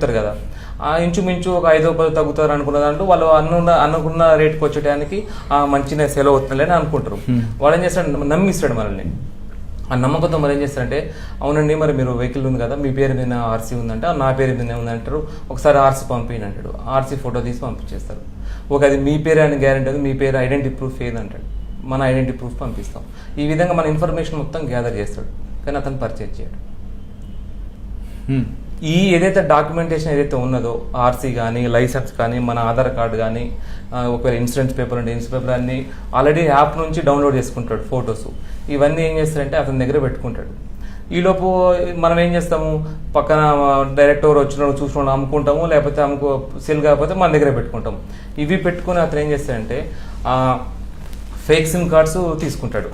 చెప్తారు కదా. ఆ ఇంచుమించు ఒక ఐదో పది తగ్గుతారు అనుకున్న దాంట్లో వాళ్ళు అనుకున్న అనుకున్న రేట్కి వచ్చేటానికి ఆ మంచిగా సెలవు అవుతుంది అని అనుకుంటారు. వాడు ఏం చేస్తాడు నమ్మిస్తాడు మనల్ని. ఆ నమ్మకంతో మరి ఏం చేస్తారంటే అవునండి మరి మీరు వెహికల్ ఉంది కదా మీ పేరు మీద ఆర్సీ ఉందంటే "ఆ, నా పేరు మీద ఉంది అంటారు. ఒకసారి ఆర్సీ పంపిణీ అంటాడు. ఆర్సీ ఫోటో తీసి పంపించేస్తారు. ఒక అది మీ పేరే అని గ్యారెంటీ అది మీ పేరు ఐడెంటిటీ ప్రూఫ్ ఏది అంటాడు. మన ఐడెంటిటీ ప్రూఫ్ పంపిస్తాం. ఈ విధంగా మన ఇన్ఫర్మేషన్ మొత్తం గ్యాదర్ చేస్తాడు. కానీ అతను పర్చేజ్ చేయడు. ఈ ఏదైతే డాక్యుమెంటేషన్ ఏదైతే ఉన్నదో ఆర్సీ కానీ లైసెన్స్ కానీ మన ఆధార్ కార్డు కానీ ఒకవేళ ఇన్సూరెన్స్ పేపర్ ఉంటే ఇన్సూరెన్స్ పేపర్ అన్ని ఆల్రెడీ యాప్ నుంచి డౌన్లోడ్ చేసుకుంటాడు ఫొటోస్ ఇవన్నీ ఏం చేస్తారంటే అతని దగ్గర పెట్టుకుంటాడు. ఈలోపు మనం ఏం చేస్తాము? పక్కన డైరెక్ట్ ఎవరు వచ్చిన చూసిన అమ్ముకుంటాము లేకపోతే అమ్ముకో సెల్ కాకపోతే మన దగ్గర పెట్టుకుంటాము. ఇవి పెట్టుకుని అతను ఏం చేస్తాడంటే ఫేక్ సిమ్ కార్డ్స్ తీసుకుంటాడు.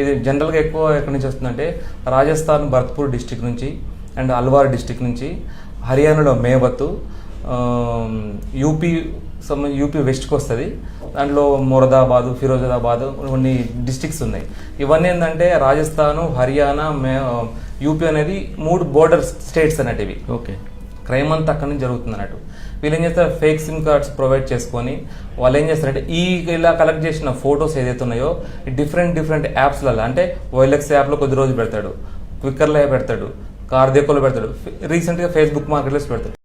ఇది జనరల్గా ఎక్కువ ఎక్కడి నుంచి వస్తుందంటే రాజస్థాన్ భరత్పూర్ డిస్టిక్ నుంచి అండ్ అల్వార్ డిస్టిక్ నుంచి హర్యానాలో మేవత్ యూపీ సమ్ యూపీ వెస్ట్కి వస్తుంది. దాంట్లో మొరదాబాదు ఫిరోజాబాద్ కొన్ని డిస్టిక్స్ ఉన్నాయి. ఇవన్నీ ఏంటంటే రాజస్థాను హర్యానా మే యూపీ అనేది మూడు బోర్డర్ స్టేట్స్ అన్నట్టు ఇవి ఓకే. క్రైమ్ అంతా అక్కడి నుంచి జరుగుతుంది అన్నట్టు. వీళ్ళు ఏం చేస్తారు? ఫేక్ సిమ్ కార్డ్స్ ప్రొవైడ్ చేసుకొని వాళ్ళు ఏం చేస్తారంటే ఈ ఇలా కలెక్ట్ చేసిన ఫొటోస్ ఏదైతే ఉన్నాయో డిఫరెంట్ డిఫరెంట్ యాప్స్లలో అంటే ఓఎల్ఎక్స్ యాప్లో కొద్ది రోజులు పెడతాడు క్విక్కర్లో పెడతాడు కార్దేకోలో పెడతాడు. రీసెంట్గా ఫేస్బుక్ మార్కెట్లో పెడతాడు.